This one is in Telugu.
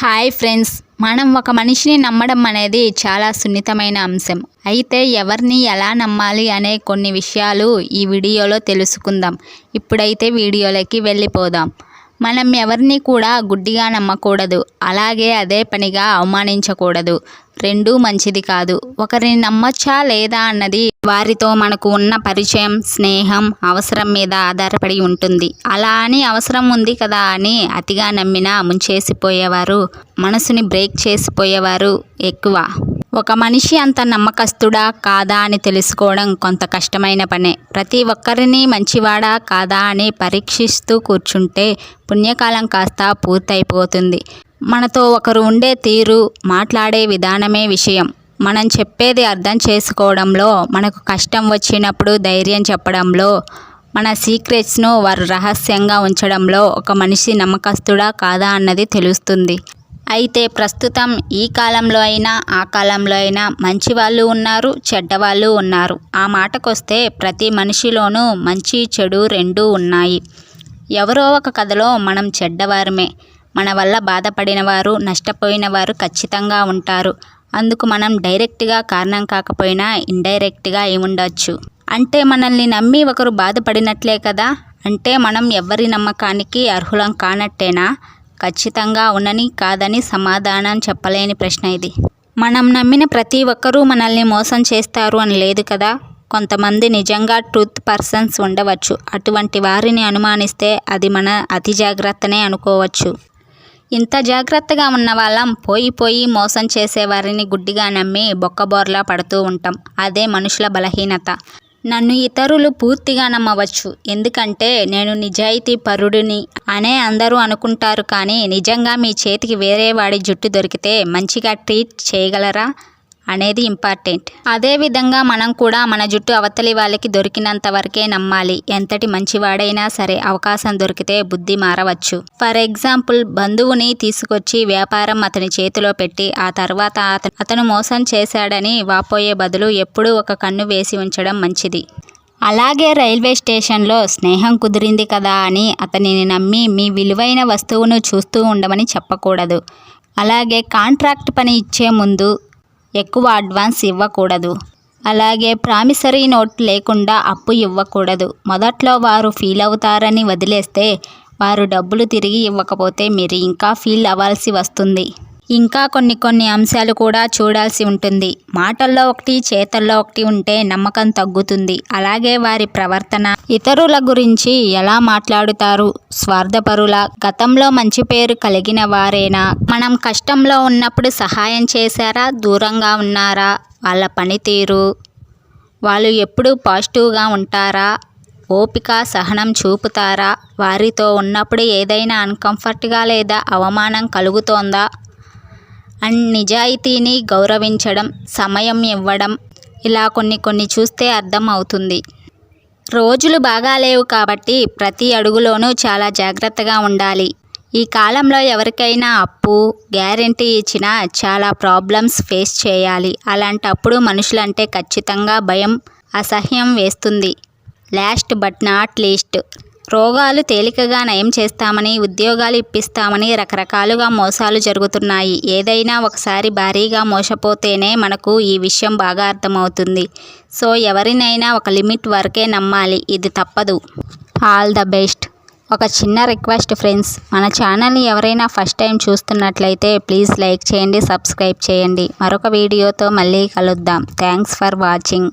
హాయ్ ఫ్రెండ్స్ మనం ఒక మనిషిని నమ్మడం అనేది చాలా సున్నితమైన అంశం. అయితే ఎవరిని ఎలా నమ్మాలి అనే కొన్ని విషయాలు ఈ వీడియోలో తెలుసుకుందాం. ఇప్పుడైతే వీడియోలోకి వెళ్ళిపోదాం. మనం ఎవరిని కూడా గుడ్డిగా నమ్మకూడదు. అలాగే అదే పనిగా అవమానించకూడదు. రెండూ మంచిది కాదు. ఒకరిని నమ్మొచ్చా లేదా అన్నది వారితో మనకు ఉన్న పరిచయం స్నేహం అవసరం మీద ఆధారపడి ఉంటుంది. అలా అని అవసరం ఉంది కదా అని అతిగా నమ్మినా ముంచేసిపోయేవారు మనసుని బ్రేక్ చేసిపోయేవారు ఎక్కువ. ఒక మనిషి అంత నమ్మకస్తుడా కాదా అని తెలుసుకోవడం కొంత కష్టమైన పనే. ప్రతి ఒక్కరిని మంచివాడా కాదా అని పరీక్షిస్తూ కూర్చుంటే పుణ్యకాలం కాస్త పూర్తయిపోతుంది. మనతో ఒకరు ఉండే తీరు మాట్లాడే విధానమే విషయం. మనం చెప్పేది అర్థం చేసుకోవడంలో మనకు కష్టం వచ్చినప్పుడు ధైర్యం చెప్పడంలో మన సీక్రెట్స్ను వారు రహస్యంగా ఉంచడంలో ఒక మనిషి నమ్మకస్తుడా కాదా అన్నది తెలుస్తుంది. అయితే ప్రస్తుతం ఈ కాలంలో అయినా ఆ కాలంలో అయినా మంచి వాళ్ళు ఉన్నారు చెడ్డవాళ్ళు ఉన్నారు. ఆ మాటకొస్తే ప్రతి మనిషిలోనూ మంచి చెడు రెండూ ఉన్నాయి. ఎవరో ఒక కథలో మనం చెడ్డవారమే. మన వల్ల బాధపడిన వారు నష్టపోయిన వారు ఖచ్చితంగా ఉంటారు. అందుకు మనం డైరెక్ట్గా కారణం కాకపోయినా ఇండైరెక్ట్గా ఏముండొచ్చు? అంటే మనల్ని నమ్మి ఒకరు బాధపడినట్లే కదా? అంటే మనం ఎవరి నమ్మకానికి అర్హులం కానట్టేనా? ఖచ్చితంగా అవునని కాదని సమాధానం చెప్పలేని ప్రశ్న ఇది. మనం నమ్మిన ప్రతి ఒక్కరూ మనల్ని మోసం చేస్తారు అని లేదు కదా? కొంతమంది నిజంగా ట్రూత్ పర్సన్స్ ఉండవచ్చు. అటువంటి వారిని అనుమానిస్తే అది మన అతి జాగ్రత్తనే అనుకోవచ్చు. ఇంత జాగ్రత్తగా ఉన్న వాళ్ళం పోయి పోయి మోసం చేసేవారిని గుడ్డిగా నమ్మి బొక్కబోర్లా పడుతూ ఉంటాం. అదే మనుషుల బలహీనత. నన్ను ఇతరులు పూర్తిగా నమ్మవచ్చు. ఎందుకంటే నేను నిజాయితీ పరుడిని అనే అందరూ అనుకుంటారు కానీ నిజంగా మీ చేతికి వేరే వాడి జుట్టు దొరికితే మంచిగా ట్రీట్ చేయగలరా? అనేది ఇంపార్టెంట్ అదేవిధంగా మనం కూడా మన జుట్టు అవతలి వాళ్ళకి దొరికినంత వరకే నమ్మాలి. ఎంతటి మంచివాడైనా సరే అవకాశం దొరికితే బుద్ధి మారవచ్చు. ఫర్ ఎగ్జాంపుల్ బంధువుని తీసుకొచ్చి వ్యాపారం అతని చేతిలో పెట్టి ఆ తర్వాత అతను మోసం చేశాడని వాపోయే బదులు ఎప్పుడూ ఒక కన్ను వేసి ఉంచడం మంచిది. అలాగే రైల్వే స్టేషన్లో స్నేహం కుదిరింది కదా అని అతనిని నమ్మి మీ విలువైన వస్తువును చూస్తూ ఉండమని చెప్పకూడదు. అలాగే కాంట్రాక్ట్ పని ఇచ్చే ముందు ఎక్కువ అడ్వాన్స్ ఇవ్వకూడదు. అలాగే ప్రామిసరీ నోట్ లేకుండా అప్పు ఇవ్వకూడదు. మొదట్లో వారు ఫీల్ అవుతారని వదిలేస్తే వారు డబ్బులు తిరిగి ఇవ్వకపోతే మీరు ఇంకా ఫీల్ అవ్వాల్సి వస్తుంది. ఇంకా కొన్ని కొన్ని అంశాలు కూడా చూడాల్సి ఉంటుంది. మాటల్లో ఒకటి చేతల్లో ఒకటి ఉంటే నమ్మకం తగ్గుతుంది. అలాగే వారి ప్రవర్తన ఇతరుల గురించి ఎలా మాట్లాడుతారు స్వార్థపరుల గతంలో మంచి పేరు కలిగిన వారేనా మనం కష్టంలో ఉన్నప్పుడు సహాయం చేశారా దూరంగా ఉన్నారా వాళ్ళ పనితీరు వాళ్ళు ఎప్పుడు పాజిటివ్గా ఉంటారా ఓపిక సహనం చూపుతారా వారితో ఉన్నప్పుడు ఏదైనా అన్కంఫర్ట్గా లేదా అవమానం కలుగుతోందా అండ్ నిజాయితీని గౌరవించడం సమయం ఇవ్వడం ఇలా కొన్ని కొన్ని చూస్తే అర్థం అవుతుంది. రోజులు బాగా లేవు కాబట్టి ప్రతి అడుగులోనూ చాలా జాగ్రత్తగా ఉండాలి. ఈ కాలంలో ఎవరికైనా అప్పు గ్యారంటీ ఇచ్చినా చాలా ప్రాబ్లమ్స్ ఫేస్ చేయాలి. అలాంటప్పుడు మనుషులంటే ఖచ్చితంగా భయం అసహ్యం వేస్తుంది. లాస్ట్ బట్ నాట్ లీస్ట్ రోగాలు తేలికగా నయం చేస్తామని ఉద్యోగాలు ఇప్పిస్తామని రకరకాలుగా మోసాలు జరుగుతున్నాయి. ఏదైనా ఒకసారి భారీగా మోసపోతేనే మనకు ఈ విషయం బాగా అర్థమవుతుంది. సో ఎవరినైనా ఒక లిమిట్ వరకే నమ్మాలి. ఇది తప్పదు. All the best. ఒక చిన్న రిక్వెస్ట్ ఫ్రెండ్స్ మన ఛానల్ని ఎవరైనా ఫస్ట్ టైం చూస్తున్నట్లయితే ప్లీజ్ లైక్ చేయండి సబ్స్క్రైబ్ చేయండి. మరొక వీడియోతో మళ్ళీ కలుద్దాం. Thanks for watching.